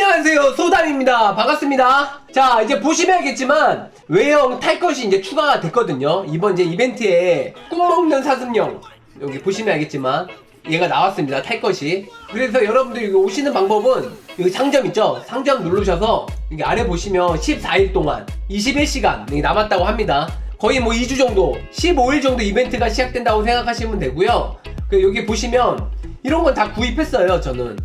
안녕하세요. 소담입니다. 반갑습니다. 자 이제 보시면 알겠지만 외형 탈 것이 이제 추가가 됐거든요. 이번 이제 이벤트에 꿀 먹는 사슴형. 여기 보시면 알겠지만 얘가 나왔습니다. 탈 것이. 그래서 여러분들 이거 오시는 방법은 여기 상점 있죠? 상점 누르셔서 여기 아래 보시면 14일 동안 21시간 남았다고 합니다. 거의 뭐 2주 정도 15일 정도 이벤트가 시작된다고 생각하시면 되고요. 그 여기 보시면 이런 건 다 구입했어요 저는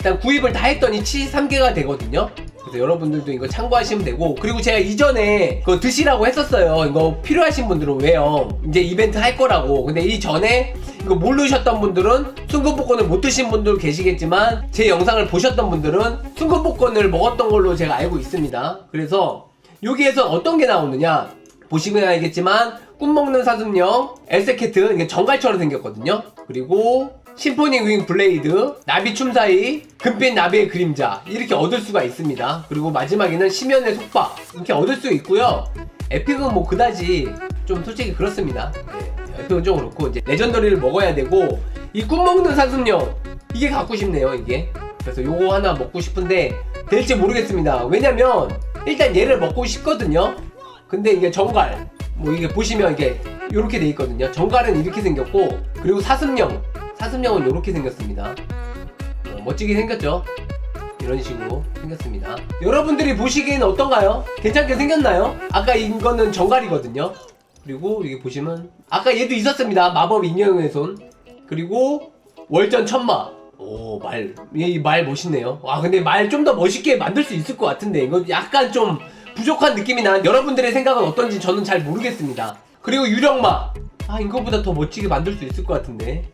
일단 구입을 다 했더니 73개가 되거든요. 그래서 여러분들도 이거 참고하시면 되고 그리고 제가 이전에 그거 드시라고 했었어요. 이거 필요하신 분들은 왜요? 이제 이벤트 할 거라고. 근데 이전에 이거 모르셨던 분들은 순금복권을 못 드신 분들 계시겠지만 제 영상을 보셨던 분들은 순금복권을 먹었던 걸로 제가 알고 있습니다. 그래서 여기에서 어떤 게 나오느냐 보시면 알겠지만 꿈 먹는 사슴형 에세케트 이게 정갈처럼 생겼거든요. 그리고 심포니 윙 블레이드, 나비 춤 사이, 금빛 나비의 그림자 이렇게 얻을 수가 있습니다. 그리고 마지막에는 심연의 속박 이렇게 얻을 수 있고요. 에픽은 뭐 그다지 좀 솔직히 그렇습니다. 네, 에픽은 좀 그렇고 이제 레전더리를 먹어야 되고 이 꿈 먹는 사슴형 이게 갖고 싶네요 이게. 그래서 요거 하나 먹고 싶은데 될지 모르겠습니다. 왜냐면 일단 얘를 먹고 싶거든요. 근데 이게 정갈 뭐 이게 보시면 이게 이렇게 돼 있거든요. 정갈은 이렇게 생겼고 그리고 사슴형 사슴형은 이렇게 생겼습니다. 어, 멋지게 생겼죠? 이런 식으로 생겼습니다. 여러분들이 보시기에는 어떤가요? 괜찮게 생겼나요? 아까 이거는 정갈이거든요. 그리고 여기 보시면 아까 얘도 있었습니다. 마법 인형의 손. 그리고 월전 천마. 오, 말. 이 말 멋있네요. 와, 근데 말 좀 더 멋있게 만들 수 있을 것 같은데 이거 약간 좀 부족한 느낌이 나. 여러분들의 생각은 어떤지 저는 잘 모르겠습니다. 그리고 유령마. 아, 이거보다 더 멋지게 만들 수 있을 것 같은데.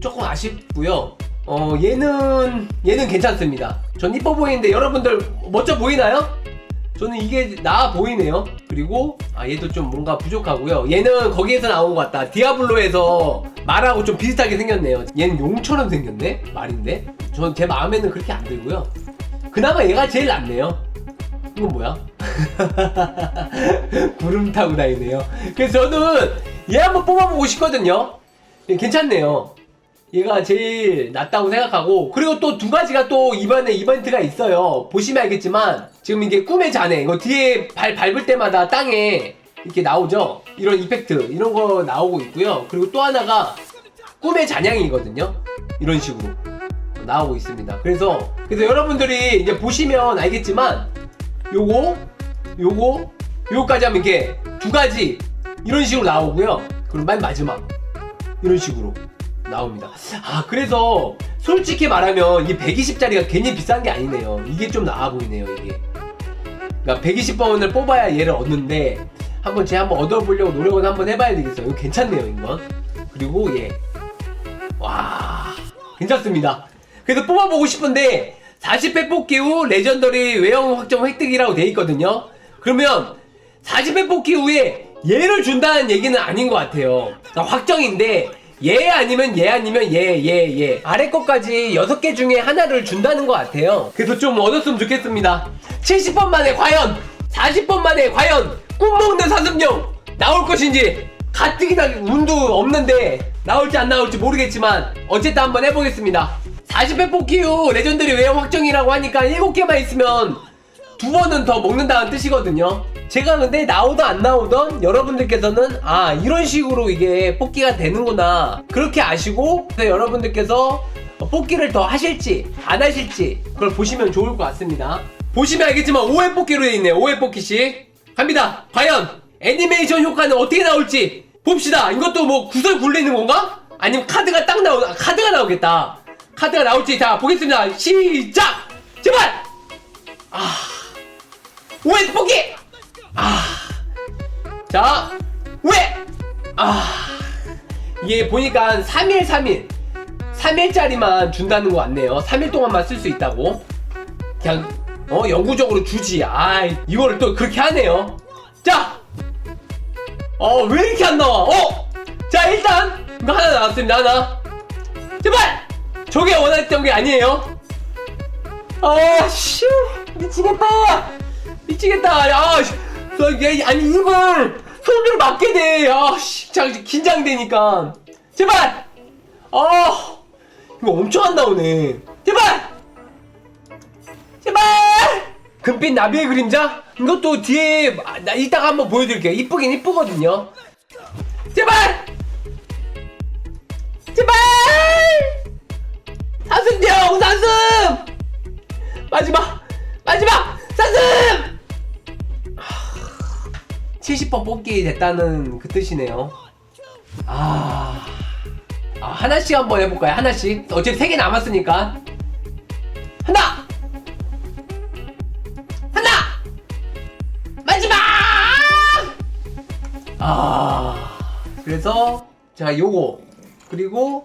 조금 아쉽고요. 어 얘는 얘는 괜찮습니다. 전 이뻐 보이는데 여러분들 멋져 보이나요? 저는 이게 나아 보이네요. 그리고 아 얘도 좀 뭔가 부족하고요. 얘는 거기에서 나온 것 같다. 디아블로에서 말하고 좀 비슷하게 생겼네요. 얘는 용처럼 생겼네. 말인데. 전 제 마음에는 그렇게 안 들고요. 그나마 얘가 제일 낫네요. 이건 뭐야? 구름 타고 다니네요. 그래서 저는 얘 한번 뽑아보고 싶거든요. 예, 괜찮네요. 얘가 제일 낫다고 생각하고 그리고 또 두 가지가 또 이번에 이벤트가 있어요 보시면 알겠지만 지금 이게 꿈의 잔해 이거 뒤에 발 밟을 때마다 땅에 이렇게 나오죠 이런 이펙트 이런 거 나오고 있고요 그리고 또 하나가 꿈의 잔향이거든요 이런 식으로 나오고 있습니다 그래서 그래서 여러분들이 이제 보시면 알겠지만 요거 요거 요거까지 하면 이렇게 두 가지 이런 식으로 나오고요 그리고 맨 마지막 이런 식으로 나옵니다. 아 그래서 솔직히 말하면 이 120짜리가 괜히 비싼 게 아니네요. 이게 좀 나아 보이네요 이게. 그러니까 120번을 뽑아야 얘를 얻는데 한번 제가 한번 얻어보려고 노력을 한번 해봐야 되겠어요. 이거 괜찮네요 이건. 그리고 얘. 와 괜찮습니다. 그래서 뽑아보고 싶은데 40회 뽑기 후 레전더리 외형 확정 획득이라고 돼 있거든요. 그러면 40회 뽑기 후에 얘를 준다는 얘기는 아닌 것 같아요. 그러니까 확정인데 얘 아니면 얘 아니면 얘, 얘, 얘. 아래 것까지 6개 중에 하나를 준다는 것 같아요. 그래서 좀 얻었으면 좋겠습니다. 70번 만에 과연, 40번 만에 과연, 꿈 먹는 사슴용 나올 것인지, 가뜩이나 운도 없는데, 나올지 안 나올지 모르겠지만, 어쨌든 한번 해보겠습니다. 40회 뽑기 후 레전드리 외형 확정이라고 하니까 7개만 있으면 두 번은 더 먹는다는 뜻이거든요. 제가 근데 나오든 안 나오던 여러분들께서는 아 이런 식으로 이게 뽑기가 되는구나 그렇게 아시고 여러분들께서 뽑기를 더 하실지 안 하실지 그걸 보시면 좋을 것 같습니다. 보시면 알겠지만 5회 뽑기로 되어 있네요. 5회 뽑기씩 갑니다. 과연 애니메이션 효과는 어떻게 나올지 봅시다. 이것도 뭐 구설 굴리는 건가? 아니면 카드가 딱 나오 아, 카드가 나오겠다. 카드가 나올지 자 보겠습니다. 시작. 제발. 아 5회 뽑기. 아. 자, 왜? 아. 이게 보니까 3일 3일 3일짜리만 준다는 거 같네요. 3일 동안만 쓸 수 있다고. 그냥 어 영구적으로 주지. 아, 이거를 또 그렇게 하네요. 자. 어, 왜 이렇게 안 나와? 어! 자, 일단 이거 하나 나왔습니다. 하나. 제발! 저게 원했던 게 아니에요. 아, 씨. 미치겠다. 미치겠다. 야, 씨. 저, 얘, 아니, 입을 손으로 맞게 돼. 아, 씨. 자, 긴장되니까. 제발! 아, 이거 엄청 안 나오네. 제발! 제발! 금빛 나비의 그림자? 이것도 뒤에 아, 나 이따가 한번 보여드릴게요. 이쁘긴 이쁘거든요. 제발! 제발! 사슴형 사슴! 마지막! 마지막! 70번 뽑기 됐다는 그 뜻이네요. 아, 아 하나씩 한번 해볼까요? 하나씩. 어차피 3개 남았으니까. 하나! 하나! 마지막! 아, 그래서, 자, 요거. 그리고,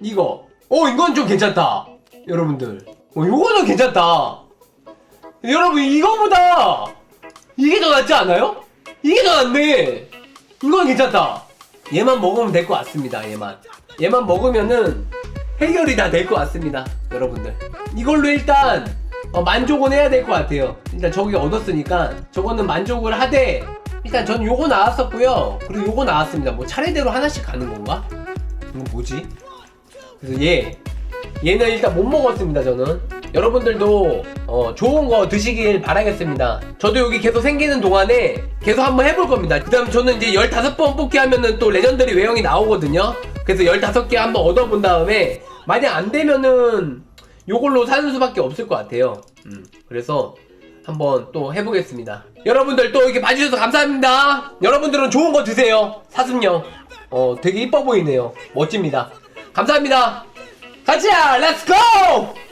이거. 어, 이건 좀 괜찮다. 여러분들. 어, 요거는 괜찮다. 여러분, 이거보다, 이게 더 낫지 않아요? 이게 더 낫네. 이건 괜찮다. 얘만 먹으면 될 것 같습니다. 얘만. 얘만 먹으면은 해결이 다 될 것 같습니다. 여러분들. 이걸로 일단 어, 만족은 해야 될 것 같아요. 일단 저기 얻었으니까 저거는 만족을 하되 일단 전 요거 나왔었고요. 그리고 요거 나왔습니다. 뭐 차례대로 하나씩 가는 건가? 이거 뭐지? 그래서 얘 얘는 일단 못 먹었습니다. 저는 여러분들도 어, 좋은 거 드시길 바라겠습니다. 저도 여기 계속 생기는 동안에 계속 한번 해볼 겁니다. 그 다음 저는 이제 15번 뽑기 하면은 또 레전더리 외형이 나오거든요. 그래서 15개 한번 얻어본 다음에 만약 안 되면은 요걸로 사는 수밖에 없을 것 같아요. 음, 그래서 한번 또 해보겠습니다. 여러분들 또 이렇게 봐주셔서 감사합니다. 여러분들은 좋은 거 드세요. 사슴형. 어, 되게 이뻐 보이네요. 멋집니다. 감사합니다. 가자! 렛츠고!